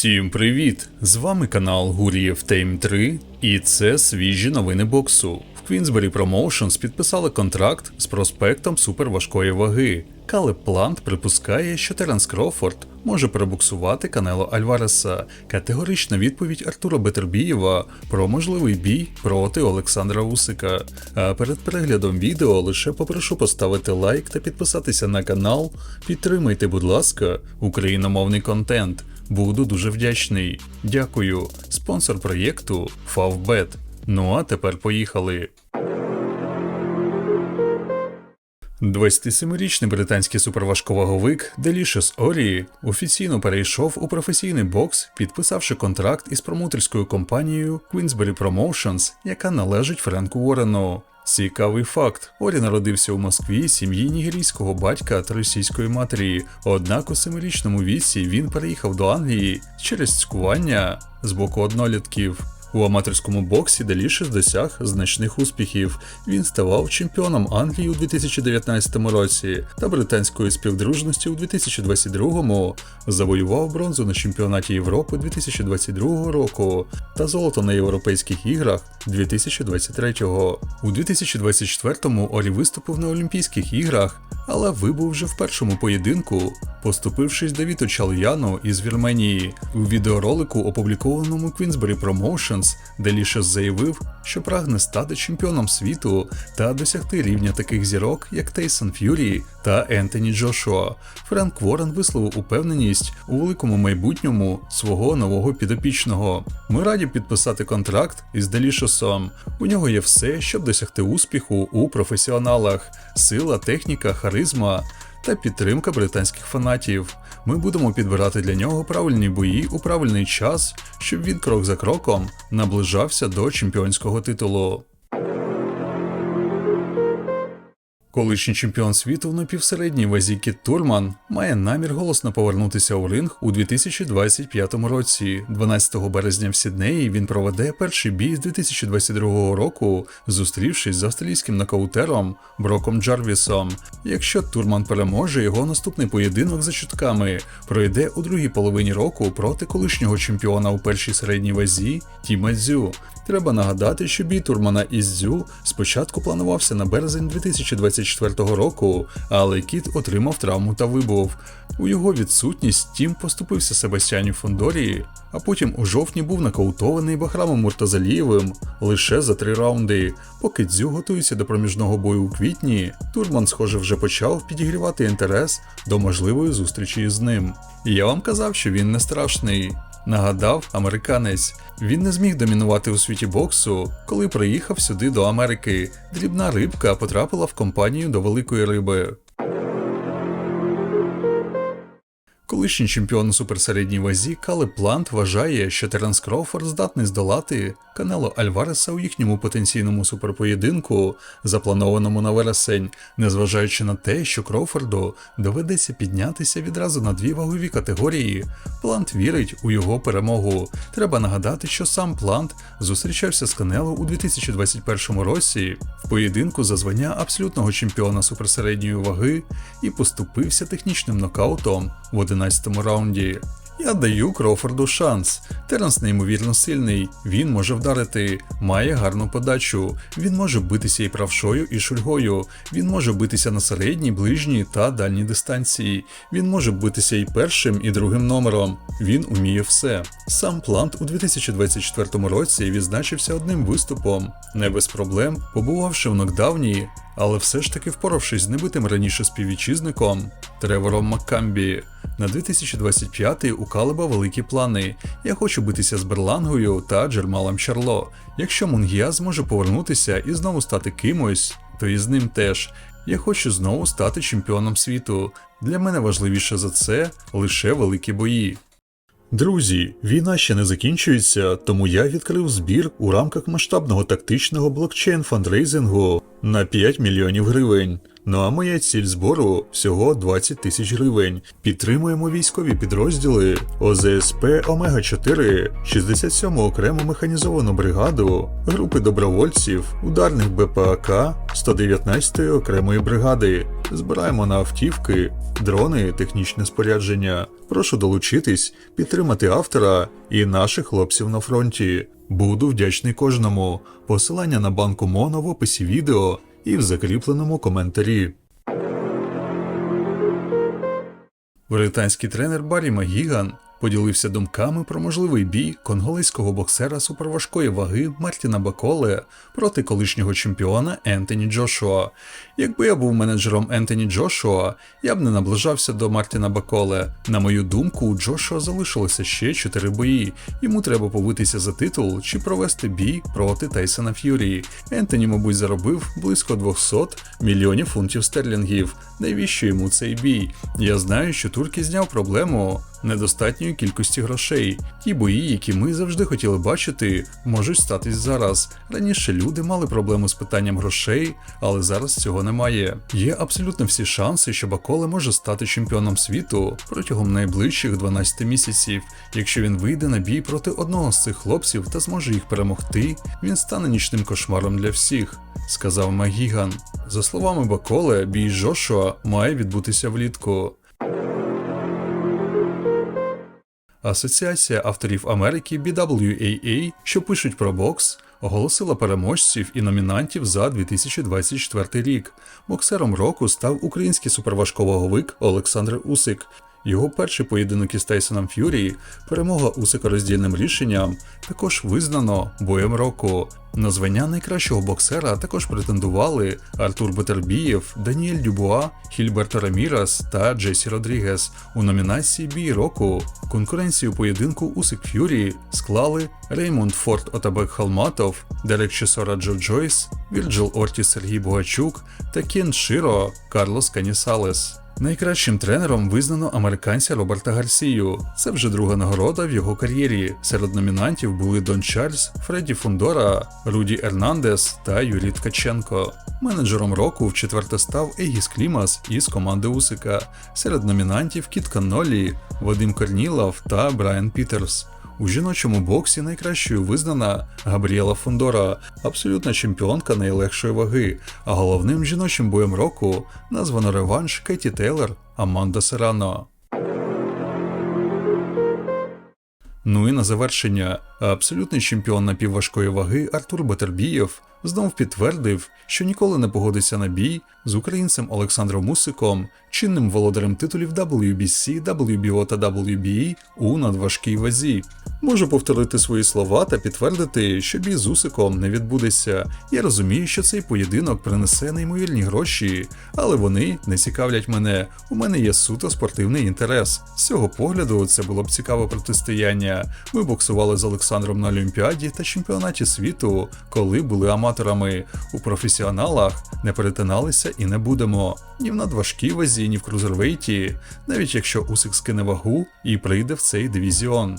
Всім привіт! З вами канал Гурієв Тейм 3, і це свіжі новини боксу. В Queensberry Promotions підписали контракт з проспектом суперважкої ваги. Калеб Плант припускає, що Теренс Крофорд може перебуксувати Канело Альвареса. Категорична відповідь Артура Бетербієва про можливий бій проти Олександра Усика. А перед переглядом відео лише попрошу поставити лайк та підписатися на канал. Підтримайте, будь ласка, україномовний контент. Буду дуже вдячний. Дякую. Спонсор проєкту Favbet. Ну а тепер поїхали. 27-річний британський суперважковаговик Делішес Орі офіційно перейшов у професійний бокс, підписавши контракт із промоутерською компанією Queensberry Promotions, яка належить Френку Уорену. Цікавий факт: Орі народився у Москві сім'ї нігерійського батька та російської матері. Однак у семирічному віці він переїхав до Англії через цькування з боку однолітків. У аматорському боксі Делішес досяг значних успіхів. Він ставав чемпіоном Англії у 2019 році та британської співдружності у 2022, завоював бронзу на чемпіонаті Європи 2022 року та золото на європейських іграх 2023. У 2024-му Орі виступив на Олімпійських іграх, але вибув вже в першому поєдинку, поступившись Давіду Чал'яну із Вірменії. У відеоролику, опублікованому Queensberry Promotions, Делішес заявив, що прагне стати чемпіоном світу та досягти рівня таких зірок, як Тейсон Ф'юрі та Ентоні Джошуа. Френк Ворен висловив упевненість у великому майбутньому свого нового підопічного. Ми раді підписати контракт із Делішесом. У нього є все, щоб досягти успіху у професіоналах: сила, техніка, харизма. Та підтримка британських фанатів. Ми будемо підбирати для нього правильні бої у правильний час, щоб він крок за кроком наближався до чемпіонського титулу. Колишній чемпіон світу в напівсередній вазі Кіт Турман має намір голосно повернутися у ринг у 2025 році. 12 березня в Сіднеї він проведе перший бій з 2022 року, зустрівшись з австралійським нокаутером Броком Джарвісом. Якщо Турман переможе, його наступний поєдинок за чутками пройде у другій половині року проти колишнього чемпіона у першій середній вазі Тіма Дзю. Треба нагадати, що бій Турмана із Дзю спочатку планувався на березень 2024 року, але кіт отримав травму та вибув. У його відсутність Тім поступився Себастьяні Фондорії, а потім у жовтні був нокаутований Бахрамом Муртазалієвим лише за три раунди. Поки Дзю готується до проміжного бою у квітні, Турман, схоже, вже почав підігрівати інтерес до можливої зустрічі з ним. І я вам казав, що він не страшний. Нагадав американець, він не зміг домінувати у світі боксу, коли приїхав сюди до Америки. Дрібна рибка потрапила в компанію до великої риби. Колишній чемпіон у суперсередній вазі Калеб Плант вважає, що Теренс Кроуфорд здатний здолати Канело Альвареса у їхньому потенційному суперпоєдинку, запланованому на вересень, незважаючи на те, що Кроуфорду доведеться піднятися відразу на дві вагові категорії. Плант вірить у його перемогу. Треба нагадати, що сам Плант зустрічався з Канело у 2021 році в поєдинку за звання абсолютного чемпіона суперсередньої ваги і поступився технічним нокаутом в 11 раунді. Я даю Кроуфорду шанс. Теренс неймовірно сильний, він може вдарити, має гарну подачу, він може битися і правшою, і шульгою, він може битися на середній, ближній та дальній дистанції. Він може битися і першим, і другим номером. Він уміє все. Сам Плант у 2024 році відзначився одним виступом, не без проблем, побувавши в нокдауні, але все ж таки впоравшись з небитим раніше співвітчизником Тревором Маккамбі. На 2025 у Калеба великі плани. Я хочу битися з Берлангою та Джермалом Чарло. Якщо Мунгія зможе повернутися і знову стати кимось, то і з ним теж. Я хочу знову стати чемпіоном світу. Для мене важливіше за це лише великі бої. Друзі, війна ще не закінчується, тому я відкрив збір у рамках масштабного тактичного блокчейн фандрейзингу на 5 мільйонів гривень. Ну а моя ціль збору всього 20 тисяч гривень. Підтримуємо військові підрозділи ОЗСП Омега 4, 67 окрему механізовану бригаду, групи добровольців, ударних БПАК 119 окремої бригади. Збираємо на автівки, дрони, технічне спорядження. Прошу долучитись, підтримати автора і наших хлопців на фронті. Буду вдячний кожному. Посилання на банку Моно в описі відео і в закріпленому коментарі. Британський тренер Баррі Магіган поділився думками про можливий бій конголезького боксера суперважкої ваги Мартіна Баколе проти колишнього чемпіона Ентоні Джошуа. Якби я був менеджером Ентоні Джошуа, я б не наближався до Мартіна Баколе. На мою думку, у Джошуа залишилося ще 4 бої. Йому треба побитися за титул чи провести бій проти Тайсона Ф'юрі. Ентоні, мабуть, заробив близько 200 мільйонів фунтів стерлінгів. Навіщо йому цей бій? Я знаю, що Турки зняв проблему недостатньої кількості грошей. Ті бої, які ми завжди хотіли бачити, можуть статись зараз. Раніше люди мали проблему з питанням грошей, але зараз цього немає. Є абсолютно всі шанси, що Баколе може стати чемпіоном світу протягом найближчих 12 місяців. Якщо він вийде на бій проти одного з цих хлопців та зможе їх перемогти, він стане нічним кошмаром для всіх, сказав Магіган. За словами Баколе, бій з Джошуа має відбутися влітку. Асоціація авторів Америки BWAA, що пишуть про бокс, оголосила переможців і номінантів за 2024 рік. Боксером року став український суперважковаговик Олександр Усик. Його перший поєдинок із Тайсоном Ф'юрі, перемога Усика роздільним рішенням, також визнано боєм року. На звання найкращого боксера також претендували Артур Бетербієв, Даніель Дюбуа, Хільберто Рамірас та Джесі Родрігес. У номінації Бій року конкуренцію поєдинку Усик Ф'юрі склали Реймонд Форд Отабек Халматов, Дерек Чесора Джо Джойс, Вірджил Ортіс Сергій Бугачук та Кен Широ Карлос Канісалес. Найкращим тренером визнано американця Роберта Гарсію. Це вже друга нагорода в його кар'єрі. Серед номінантів були Дон Чарльз, Фредді Фундора, Руді Ернандес та Юрій Ткаченко. Менеджером року в четверте став Егіс Клімас із команди Усика. Серед номінантів Кіт Каннолі, Вадим Корнілов та Брайан Пітерс. У жіночому боксі найкращою визнана Габріела Фондора, абсолютна чемпіонка найлегшої ваги, а головним жіночим боєм року названо реванш Кеті Тейлор Аманда Серано. Ну і на завершення, абсолютний чемпіон напівважкої ваги Артур Батербієв знов підтвердив, що ніколи не погодиться на бій з українцем Олександром Мусиком, чинним володарем титулів WBC, WBO та WBE у надважкій вазі. Можу повторити свої слова та підтвердити, що бій з Усиком не відбудеться. Я розумію, що цей поєдинок принесе неймовірні гроші, але вони не цікавлять мене. У мене є суто спортивний інтерес. З цього погляду це було б цікаве протистояння. Ми боксували з Олександром на Олімпіаді та чемпіонаті світу, коли були аматорами. У професіоналах не перетиналися і не будемо. Ні в надважкій вазі, ні в крузервейті, навіть якщо Усик скине вагу і прийде в цей дивізіон,